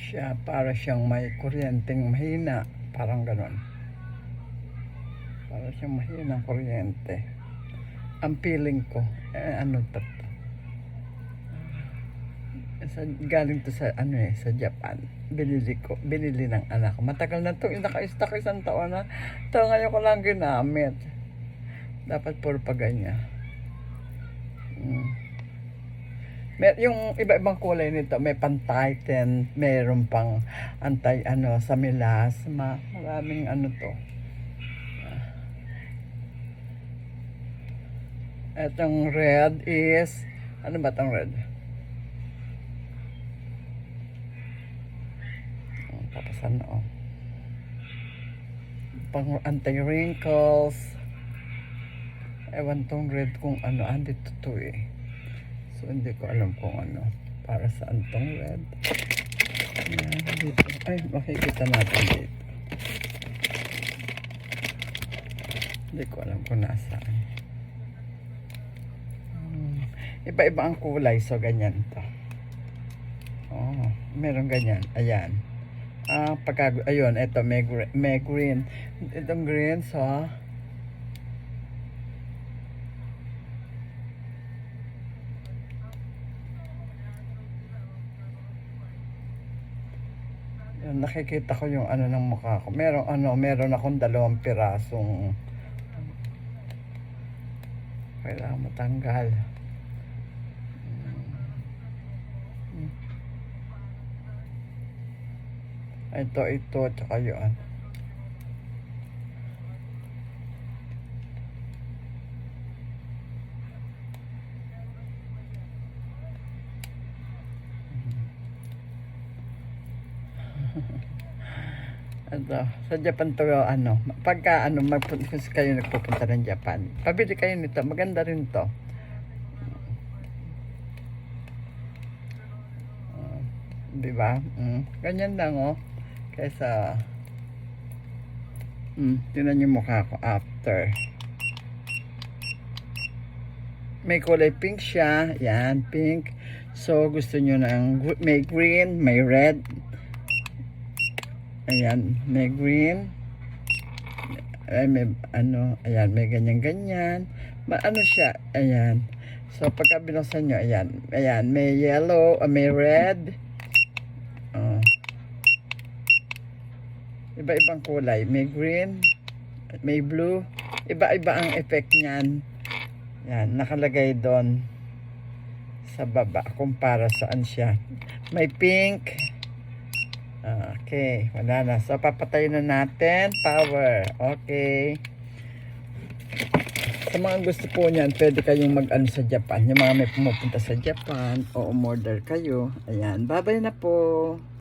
siya para siyang may kuryenteng mahina. Parang ganon. Para siyang mahinang kuryente. Ang feeling ko, eh, ano to? Sa, galing to sa ano eh, sa Japan. Binili ko, binili ng anak ko. Matagal na to, naka-stock isang taon na. Ito ngayon ko lang ginamit. Dapat puro pa ganyan. Mm. Mer yung iba-ibang kulay nito, may pan-tighten, mayroon pang anti ano sa melasma, maraming ano to. Etong red is ano ba tong red? Oh, Tapos ano? Pang anti-wrinkles. Ewan tong red kung ano. Ah, dito to eh. So, hindi ko alam kung ano. Para saan tong red. Ayan, dito. Ay, makikita natin dito. Hindi ko alam kung nasaan. Hmm. Iba-iba ang kulay. So, ganyan to. Oh, meron ganyan. Ayan. Ah, pagka, ayun, ito, may, may green. Itong green, so, nakikita ko yung ano ng mukha ko. Meron ano, meron akong dalawang pirasong kailangan matanggal. Ito, ito, tsaka yun. Ito, sa Japan to ano, pagka ano, magpunta kayo nagpupunta ng Japan, pabili kayo nito, maganda rin to. Uh, di ba? Mm, ganyan lang oh. Kaysa, mm, tinan yung mukha ko after. May kulay pink siya. Yan, pink. So, gusto nyo ng, may green, may red, Ayan, may green. Ay, may ano, ayan, may ganyan-ganyan. Ma ano siya, ayan. So, pagka binuksan nyo, ayan, ayan, may yellow, uh, may red. Oh. Iba-ibang kulay. May green, may blue. Iba-iba ang effect niyan. Yan, nakalagay doon sa baba kung para saan siya. May pink. Okay, wala na. So, papatayin na natin. Power. Okay. Sa mga gusto po niyan, pwede kayong mag-ano sa Japan. Yung mga may pumupunta sa Japan o umorder kayo. Ayan. Bye-bye na po.